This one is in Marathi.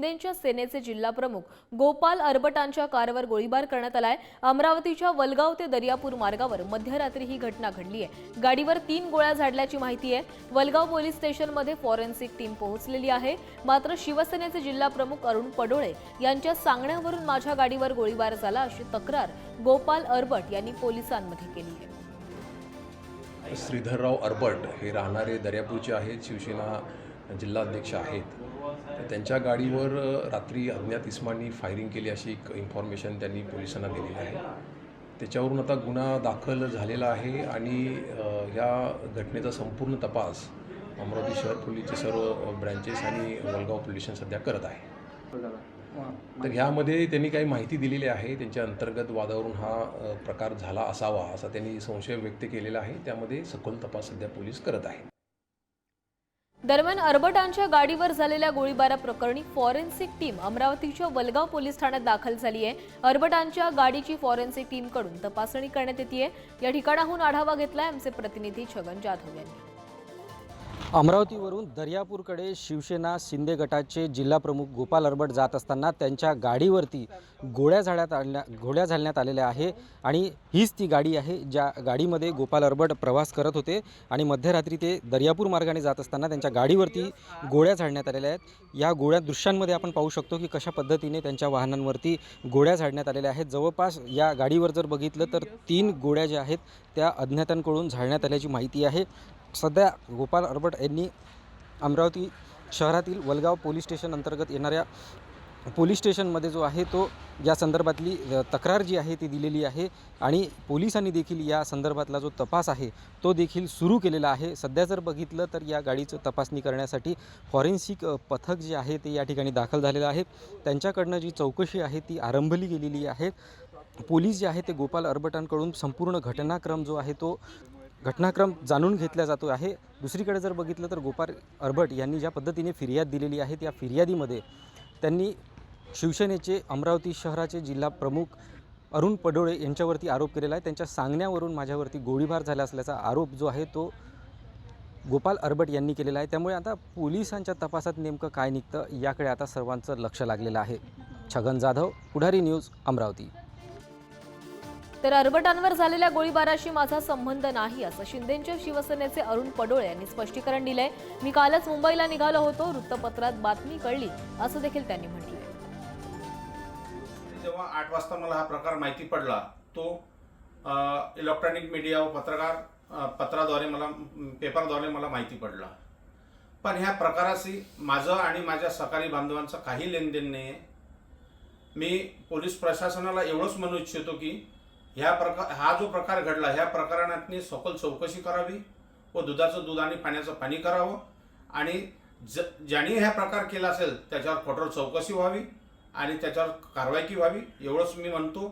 शिंदेच्या सेनेचे जिल्हा प्रमुख गोपाल अरबटांच्या कारवर गोळीबार करण्यात आलाय. अमरावतीच्या वलगाव ते दर्यापूर मार्गावर मध्यरात्री ही घटना घडली आहे. गाडीवर तीन गोळ्या झाडल्याची माहिती आहे. वलगाव पोलीस स्टेशनमध्ये फॉरेन्सिक टीम पोहोचलेली आहे. मात्र शिवसेनेचे जिल्हा प्रमुख अरुण पडोळे यांच्या सांगण्यावरून माझ्या गाडीवर गोळीबार झाला अशी तक्रार गोपाल अरबट यांनी पोलिसांमध्ये केली आहे. श्रीधरराव अरबट हे राहणारे दर्यापूरचे आहेत. शिवसेना जिल्हाध्यक्ष आहेत. तर त्यांच्या गाडीवर रात्री अज्ञात इस्मांनी फायरिंग केली अशी एक इन्फॉर्मेशन त्यांनी पोलिसांना दिलेली आहे. त्याच्यावरून आता गुन्हा दाखल झालेला आहे आणि ह्या घटनेचा संपूर्ण तपास अमरावती शहर पोलीसचे सर्व ब्रँचेस आणि वलगाव पोलिशन सध्या करत आहे. तर ह्यामध्ये त्यांनी काही माहिती दिलेली आहे. त्यांच्या अंतर्गत वादावरून हा प्रकार झाला असावा असा त्यांनी संशय व्यक्त केलेला आहे. त्यामध्ये सखोल तपास सध्या पोलीस करत आहे दरम्यान अरबटांच्या गाडीवर झालेल्या गोळीबाराप्रकरणी फॉरेन्सिक टीम अमरावतीच्या वलगाव पोलीस ठाण्यात दाखल झाली आहे. अर्बटांच्या गाडीची फॉरेन्सिक टीमकडून तपासणी करण्यात येते. या ठिकाणाहून आढावा घेतलाय आमचे प्रतिनिधी छगन जाधव यांनी. अमरावतीवरून दर्यापूरकडे शिवसेना शिंदे गटाचे जिल्हाप्रमुख गोपाल अरबट जात असताना त्यांच्या गाडीवरती गोळ्या झाडण्यात आणल्या गोळ्या झाडण्यात आलेल्या आहे आणि हीच ती गाडी आहे ज्या गाडीमध्ये गोपाल अरबट प्रवास करत होते आणि मध्यरात्री ते दर्यापूर मार्गाने जात असताना त्यांच्या गाडीवरती गोळ्या झाडण्यात आलेल्या आहेत. या गोळ्या दृश्यांमध्ये आपण पाहू शकतो की कशा पद्धतीने त्यांच्या वाहनांवरती गोळ्या झाडण्यात आलेल्या आहेत. जवळपास या गाडीवर जर बघितलं तर तीन गोळ्या ज्या आहेत त्या अज्ञातांकडून झाडण्यात आल्याची माहिती आहे. सध्या गोपाल अर्बट यांनी अमरावती शहरातील वलगाव पोलीस स्टेशन अंतर्गत येणाऱ्या पोलीस स्टेशनमध्ये जो आहे तो या संदर्भातली तक्रार जी आहे ती दिलेली आहे आणि पोलिसांनी देखील या संदर्भातला जो तपास आहे तो देखील सुरू केलेला आहे. सध्या जर बघितलं तर या गाडीचं तपासणी करण्यासाठी फॉरेन्सिक पथक जे आहे ते या ठिकाणी दाखल झालेलं आहे. त्यांच्याकडनं जी चौकशी आहे ती आरंभली गेलेली आहे. पोलीस जे आहे ते गोपाल अर्बटांकडून संपूर्ण घटनाक्रम जो आहे तो घटनाक्रम जाणून घेतला जातो आहे. दुसरीकडे जर बघितलं तर गोपाल अरबट यांनी ज्या पद्धतीने फिर्याद दिलेली आहे त्या फिर्यादीमध्ये त्यांनी शिवसेनेचे अमरावती शहराचे जिल्हा प्रमुख अरुण पडोळे यांच्यावरती आरोप केलेला आहे. त्यांच्या सांगण्यावरून माझ्यावरती गोळीबार झाला असल्याचा आरोप जो आहे तो गोपाल अरबट यांनी केलेला आहे. त्यामुळे आता पोलिसांच्या तपासात नेमकं काय निघतं याकडे आता सर्वांचं लक्ष लागलेलं आहे. छगन जाधव पुढारी न्यूज अमरावती. तर अरबटांवर झालेल्या गोळीबाराशी माझा संबंध नाही असं शिंदेच्या शिवसेनेचे अरुण पडोळे यांनी स्पष्टीकरण दिलंय. मी कालच मुंबईला निघालो होतो वृत्तपत्रात बातमी कळली असं देखील त्यांनी म्हटलंय. जेव्हा आठ वाजता मला हा प्रकार माहिती पडला तो इलेक्ट्रॉनिक मीडिया व पत्रकार पत्राद्वारे मला पेपरद्वारे मला माहिती पडला. पण ह्या प्रकाराशी माझं आणि माझ्या सहकारी बांधवांचं काही लेनदेन नाही आहे मी पोलीस प्रशासनाला एवढंच म्हणू इच्छितो की ह्या प्रकार हा जो प्रकार घडला ह्या प्रकरणातनी सखोल चौकशी करावी व दुधाचं दूध आणि पाण्याचं पाणी करावं. आणि ज ज्यांनी हा प्रकार केला असेल त्याच्यावर कठोर चौकशी व्हावी आणि त्याच्यावर कारवाई व्हावी एवढंच मी म्हणतो.